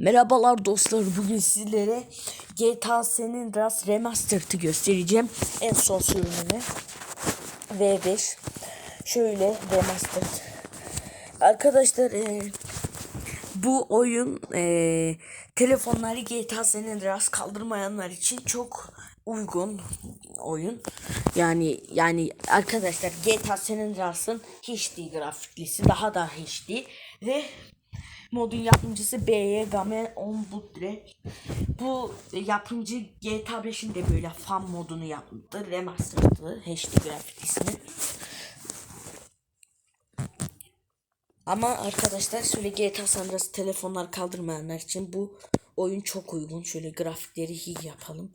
Merhabalar dostlar bugün sizlere GTA San Andreas Remastered'ı göstereceğim. En son sürümünü. V5 şöyle Remastered. Arkadaşlar e, bu oyun e, telefonları GTA San Andreas kaldırmayanlar için çok uygun oyun. Yani yani arkadaşlar GTA San Andreas'ın HD grafiklisi daha da HD ve Modun yapımcısı BY Game on Budre. Bu yapımcı GTA 5'in de böyle fan modunu yaptı. Remastered'ı HD grafisini. Ama arkadaşlar şöyle GTA San telefonlar kaldırmayanlar için bu oyun çok uygun. Şöyle grafikleri iyi yapalım.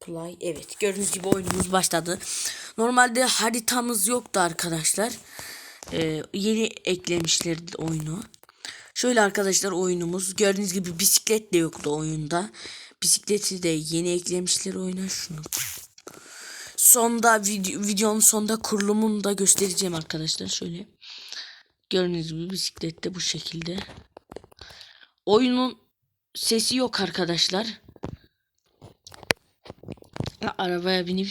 Play. Evet gördüğünüz gibi oyunumuz başladı. Normalde haritamız yoktu arkadaşlar. Ee, yeni eklemişler oyunu. Şöyle arkadaşlar oyunumuz. Gördüğünüz gibi bisiklet de yoktu oyunda. Bisikleti de yeni eklemişler oyuna şunu. Sonda video, videonun sonda kurulumunu da göstereceğim arkadaşlar. Şöyle. Gördüğünüz gibi bisiklet de bu şekilde. Oyunun sesi yok arkadaşlar. Arabaya binip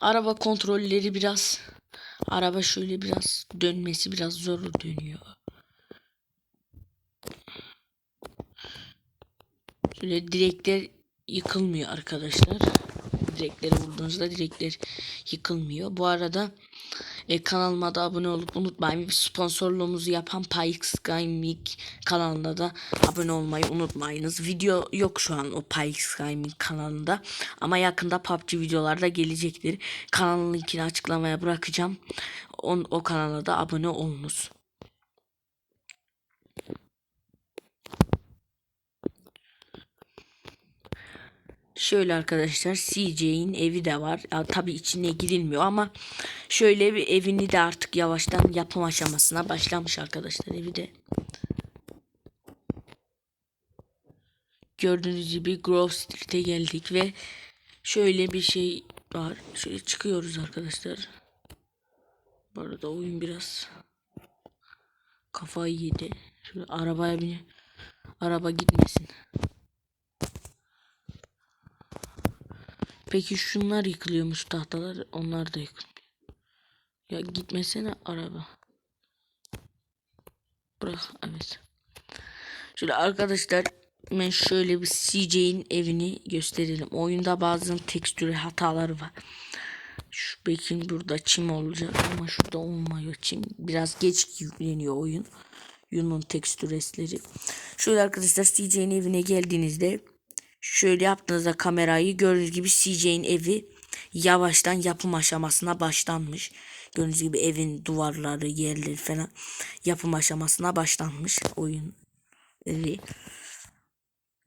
araba kontrolleri biraz araba şöyle biraz dönmesi biraz zor dönüyor. Şöyle direkler yıkılmıyor arkadaşlar. Direkleri vurduğunuzda direkler yıkılmıyor. Bu arada e, kanalıma da abone olup unutmayın. Sponsorluğumuzu yapan Pyx Gaming kanalına da abone olmayı unutmayınız. Video yok şu an o Pyx Gaming kanalında. Ama yakında PUBG videolar da gelecektir. Kanalın linkini açıklamaya bırakacağım. On, o kanala da abone olunuz. Şöyle arkadaşlar CJ'in evi de var. Ya, tabii içine girilmiyor ama şöyle bir evini de artık yavaştan yapım aşamasına başlamış arkadaşlar evi de. Gördüğünüz gibi Grove Street'e geldik ve şöyle bir şey var. Şöyle çıkıyoruz arkadaşlar. Bu arada oyun biraz kafayı yedi. Şöyle arabaya bin. Araba gitmesin. Peki şunlar yıkılıyormuş tahtalar. Onlar da yıkılmıyor. Ya gitmesene araba. Bırak evet. Şöyle arkadaşlar ben şöyle bir CJ'in evini gösterelim. Oyunda bazı tekstür hataları var. Şu bekin burada çim olacak ama şurada olmuyor çim. Biraz geç yükleniyor oyun. Yunun tekstüresleri. Şöyle arkadaşlar CJ'in evine geldiğinizde Şöyle yaptığınızda kamerayı gördüğünüz gibi CJ'in evi yavaştan yapım aşamasına başlanmış. Gördüğünüz gibi evin duvarları, yerleri falan yapım aşamasına başlanmış oyun evi.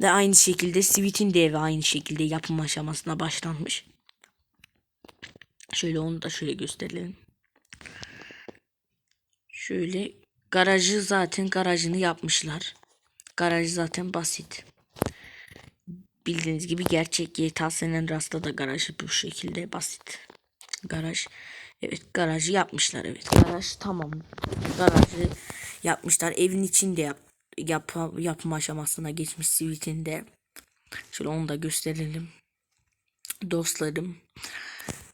Ve aynı şekilde Sweet'in de evi aynı şekilde yapım aşamasına başlanmış. Şöyle onu da şöyle gösterelim. Şöyle garajı zaten garajını yapmışlar. Garaj zaten basit. Bildiğiniz gibi gerçek GTA San Andreas'ta da garajı bu şekilde basit. Garaj. Evet garajı yapmışlar evet. Garaj tamam. Garajı yapmışlar. Evin içinde yap, yap yapma aşamasına geçmiş Sweet'inde. Şöyle onu da gösterelim. Dostlarım.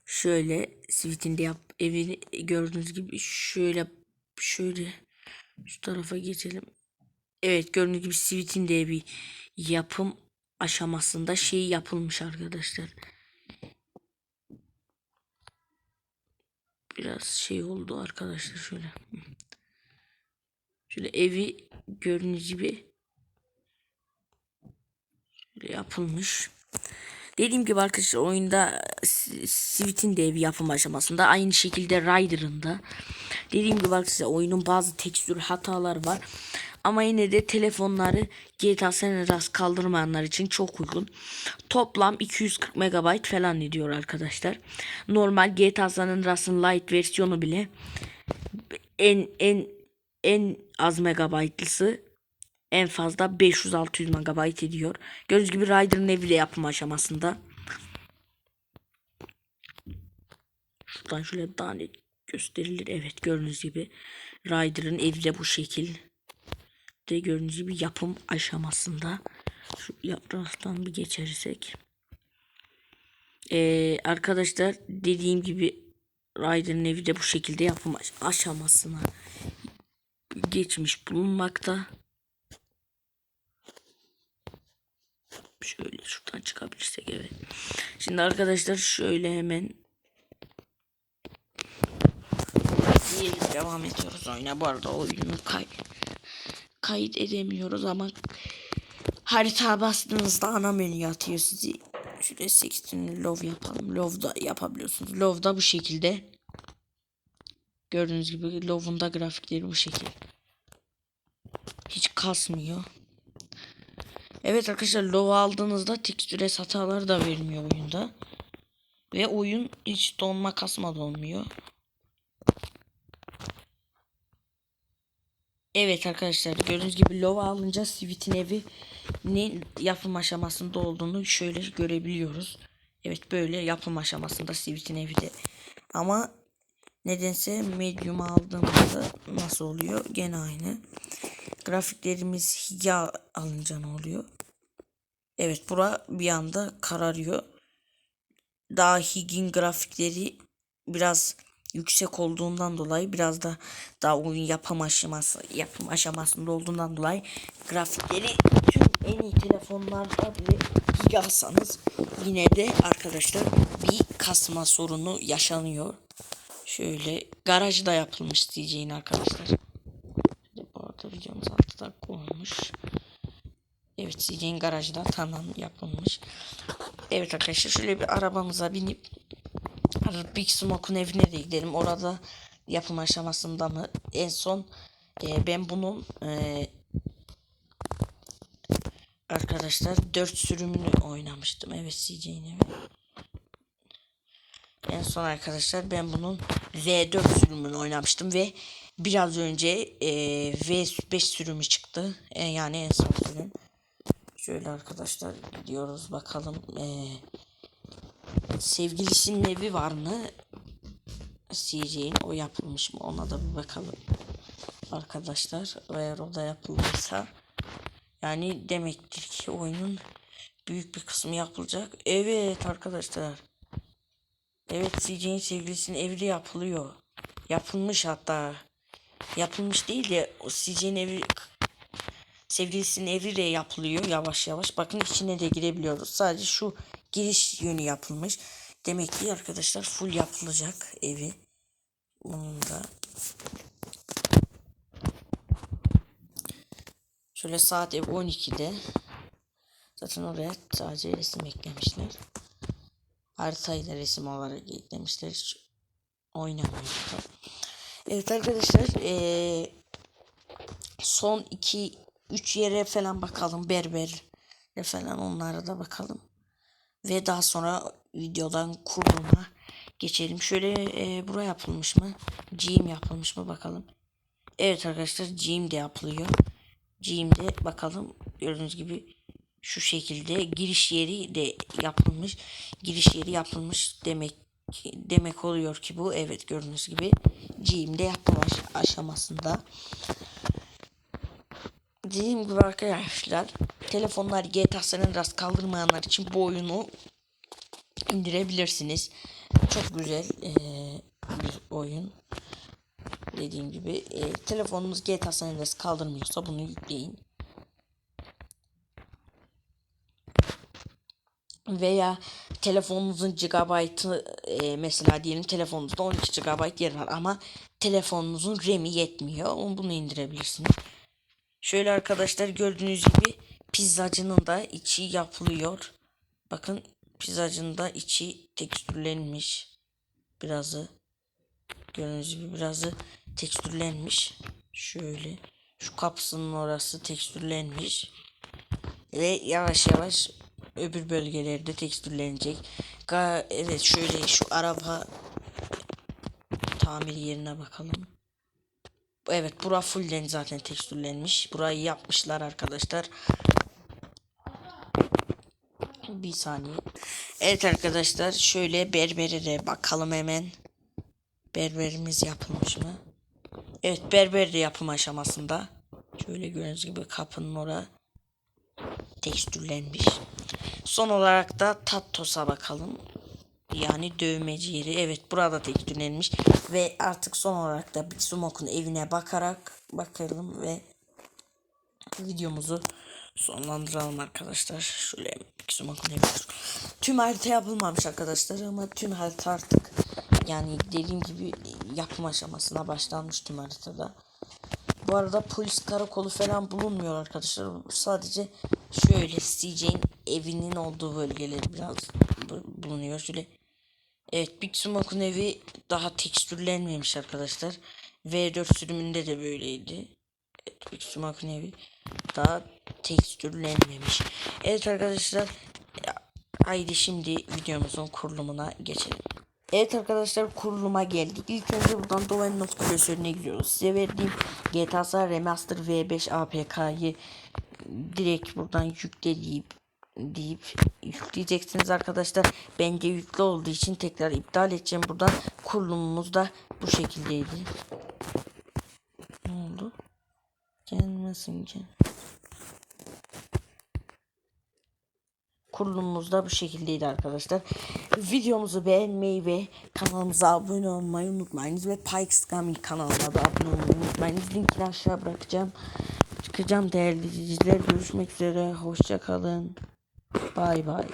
Şöyle Sweet'inde yap evini gördüğünüz gibi şöyle şöyle şu tarafa geçelim. Evet gördüğünüz gibi Sweet'in de bir yapım aşamasında şey yapılmış arkadaşlar. Biraz şey oldu arkadaşlar şöyle. Şöyle evi gördüğünüz gibi şöyle yapılmış. Dediğim gibi arkadaşlar oyunda Sweet'in de evi yapım aşamasında aynı şekilde Rider'ın da. Dediğim gibi arkadaşlar oyunun bazı tekstür hatalar var. Ama yine de telefonları GTA San Andreas kaldırmayanlar için çok uygun. Toplam 240 MB falan ediyor arkadaşlar. Normal GTA San Andreas'ın light versiyonu bile en en en az megabaytlısı en fazla 500-600 MB ediyor. Gördüğünüz gibi Rider'ın evi de yapım aşamasında. Şuradan şöyle daha net gösterilir. Evet gördüğünüz gibi Rider'ın evi de bu şekil. De gördüğünüz gibi yapım aşamasında. Şu yapraktan bir geçersek. Ee, arkadaşlar dediğim gibi Ryder'ın evi de bu şekilde yapım aş- aşamasına geçmiş bulunmakta. Şöyle şuradan çıkabilirsek evet. Şimdi arkadaşlar şöyle hemen diyelim devam ediyoruz oyuna. Bu arada oyunu kay kayıt edemiyoruz ama harita bastığınızda ana menü atıyor sizi. Şuraya 16 love yapalım. Love da yapabiliyorsunuz. Love da bu şekilde. Gördüğünüz gibi Love'un da grafikleri bu şekil. Hiç kasmıyor. Evet arkadaşlar Love aldığınızda tekstüre hataları da vermiyor oyunda. Ve oyun hiç donma kasma donmuyor. Evet arkadaşlar gördüğünüz gibi Lova alınca Sweet'in evi ne yapım aşamasında olduğunu şöyle görebiliyoruz. Evet böyle yapım aşamasında Sweet'in evi de. Ama nedense medium aldığımızda nasıl oluyor? Gene aynı. Grafiklerimiz ya alınca ne oluyor? Evet bura bir anda kararıyor. Daha Higin grafikleri biraz yüksek olduğundan dolayı biraz da daha oyun yapım aşaması yapım aşamasında olduğundan dolayı grafikleri tüm en iyi telefonlarda bile giga alsanız yine de arkadaşlar bir kasma sorunu yaşanıyor. Şöyle garajda yapılmış diyeceğin arkadaşlar. Bu arada videomuz 6 dakika olmuş. Evet CJ'in garajda tamam yapılmış. Evet arkadaşlar şöyle bir arabamıza binip Big Smoke'un evine de gidelim. Orada yapım aşamasında mı? En son e, ben bunun e, arkadaşlar 4 sürümünü oynamıştım. Evet CJ'in evi. En son arkadaşlar ben bunun V4 sürümünü oynamıştım ve biraz önce e, V5 sürümü çıktı. E, yani en son sürüm. Şöyle arkadaşlar gidiyoruz bakalım. E, sevgilisinin evi var mı? CJ'in o yapılmış mı? Ona da bir bakalım. Arkadaşlar eğer o da yapılmışsa yani demektir ki oyunun büyük bir kısmı yapılacak. Evet arkadaşlar. Evet CJ'in sevgilisinin evi de yapılıyor. Yapılmış hatta. Yapılmış değil de CJ'in evi sevgilisinin evi de yapılıyor yavaş yavaş. Bakın içine de girebiliyoruz. Sadece şu giriş yönü yapılmış. Demek ki arkadaşlar full yapılacak evi. Bunun da Şöyle saat ev 12'de. Zaten oraya sadece resim eklemişler. Haritayı da resim olarak eklemişler. Hiç oynamıyor. Evet arkadaşlar. Ee, son 2 3 yere falan bakalım. Berber falan onlara da bakalım. Ve daha sonra videodan kuruluma geçelim. Şöyle e, buraya yapılmış mı? Gym yapılmış mı bakalım. Evet arkadaşlar Gym de yapılıyor. Gym'de bakalım gördüğünüz gibi şu şekilde giriş yeri de yapılmış. Giriş yeri yapılmış demek demek oluyor ki bu evet gördüğünüz gibi Gym'de yapım aş- aşamasında. Dediğim gibi arkadaşlar telefonlar GTA San Andreas kaldırmayanlar için bu oyunu indirebilirsiniz. Çok güzel eee, bir oyun. Dediğim gibi eee, telefonunuz GTA San Andreas kaldırmıyorsa bunu yükleyin. Veya telefonunuzun gigabaytı eee, mesela diyelim telefonunuzda 12 GB yer var ama telefonunuzun RAM'i yetmiyor. Onu bunu indirebilirsiniz. Şöyle arkadaşlar gördüğünüz gibi pizzacının da içi yapılıyor. Bakın pizzacının da içi tekstürlenmiş. Birazı gördüğünüz gibi birazı tekstürlenmiş. Şöyle şu kapısının orası tekstürlenmiş. Ve yavaş yavaş öbür bölgelerde tekstürlenecek. Ga evet şöyle şu araba tamir yerine bakalım. Evet bura fullen zaten tekstürlenmiş. Burayı yapmışlar arkadaşlar. Bir saniye. Evet arkadaşlar şöyle berbere de bakalım hemen. Berberimiz yapılmış mı? Evet berber de yapım aşamasında. Şöyle gördüğünüz gibi kapının ora tekstürlenmiş. Son olarak da Tattos'a bakalım. Yani dövmeci yeri. Evet burada tekstürlenmiş. Ve artık son olarak da Bitsumok'un evine bakarak bakalım ve videomuzu sonlandıralım arkadaşlar. Şöyle evi. Tüm harita yapılmamış arkadaşlar ama tüm harita artık yani dediğim gibi yapım aşamasına başlanmış tüm haritada. Bu arada polis karakolu falan bulunmuyor arkadaşlar. Sadece şöyle CJ'in evinin olduğu bölgeler biraz bu- bulunuyor. Şöyle Evet Big Smoke'un evi daha tekstürlenmemiş arkadaşlar. V4 sürümünde de böyleydi. Evet, Big Smoke'un evi daha tekstürlenmemiş. Evet arkadaşlar haydi şimdi videomuzun kurulumuna geçelim. Evet arkadaşlar kuruluma geldik. İlk önce buradan Dovennos klasörüne giriyoruz. Size verdiğim GTA Remaster V5 APK'yı direkt buradan yükle deyip deyip yükleyeceksiniz arkadaşlar. Bence yüklü olduğu için tekrar iptal edeceğim buradan. Kurulumumuz da bu şekildeydi. Gelmesin ki. Kurulumumuz da bu şekildeydi arkadaşlar. Videomuzu beğenmeyi ve kanalımıza abone olmayı unutmayınız. Ve Pikes Gaming kanalına da abone olmayı unutmayınız. Linkini aşağı bırakacağım. Çıkacağım değerli izleyiciler. Görüşmek üzere. Hoşça kalın. Bay bay.